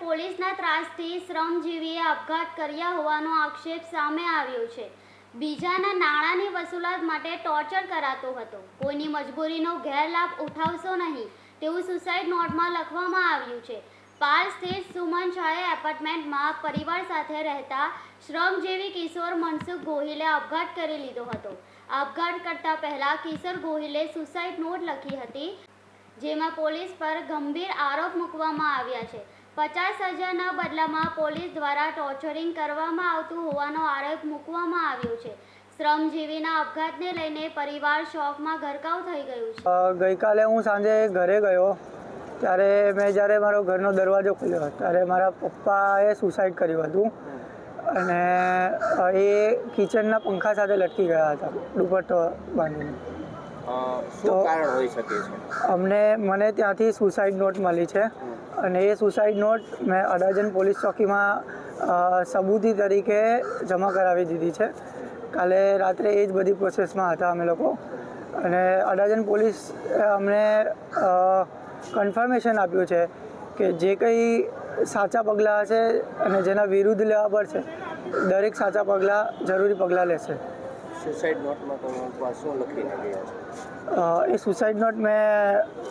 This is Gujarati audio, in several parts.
પોલીસના ત્રાસથી શ્રમજીવીએ આપઘાત કર્યા હોવાનો આક્ષેપ સામે આવ્યો છે. બીજાના નાણાંની વસૂલાત માટે ટોર્ચર કરાતો હતો. કોઈની મજબૂરીનો ગેરલાભ ઉઠાવશો નહીં, તેવું સુસાઇડ નોટમાં લખવામાં આવ્યું છે. પાલ સ્થિત સુમન શાહે એપાર્ટમેન્ટમાં પરિવાર સાથે રહેતા શ્રમજીવી કિશોર મનસુખ ગોહિલે આપઘાત કરી લીધો હતો. આપઘાત કરતા પહેલા કિશોર ગોહિલે સુસાઇડ નોટ લખી હતી, જેમાં પોલીસ પર ગંભીર આરોપ મૂકવામાં આવ્યા છે. પચાસ હજારના બદલામાં પોલીસ દ્વારા ટોર્ચરિંગ કરવામાં આવતું હોવાનો આરોપ મૂકવામાં આવ્યો છે. શ્રમજીવીના આપઘાતને લઈને પરિવાર શોકમાં ગરકાવ થઈ ગયું છે. ગઈકાલે હું સાંજે ઘરે ગયો, ત્યારે મેં જ્યારે મારો ઘરનો દરવાજો ખોલ્યો, ત્યારે મારા પપ્પાએ સુસાઇડ કર્યું હતું. અને એ કિચનના પંખા સાથે લટકી ગયા હતા, દુપટ્ટો બાંધીને. શું કારણ હોઈ શકે છે? અમને મને ત્યાંથી સુસાઇડ નોટ મળી છે. અને એ સુસાઇડ નોટ મેં અડાજન પોલીસ ચોકીમાં સબૂતી તરીકે જમા કરાવી દીધી છે. કાલે રાત્રે એ જ બધી પ્રોસેસમાં હતા અમે લોકો. અને અડાજન પોલીસ અમને કન્ફર્મેશન આપ્યું છે કે જે કંઈ સાચા પગલાં હશે અને જેના વિરુદ્ધ લેવા પડશે દરેક સાચા પગલાં જરૂરી પગલાં લેશે. સુસાઇડ નોટમાં શું લખીને એ સુસાઇડ નોટ મેં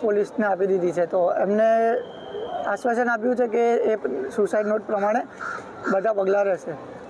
પોલીસને આપી દીધી છે. તો એમને આશ્વાસન આપ્યું છે કે એ સુસાઇડ નોટ પ્રમાણે બધા પગલાં રહેશે.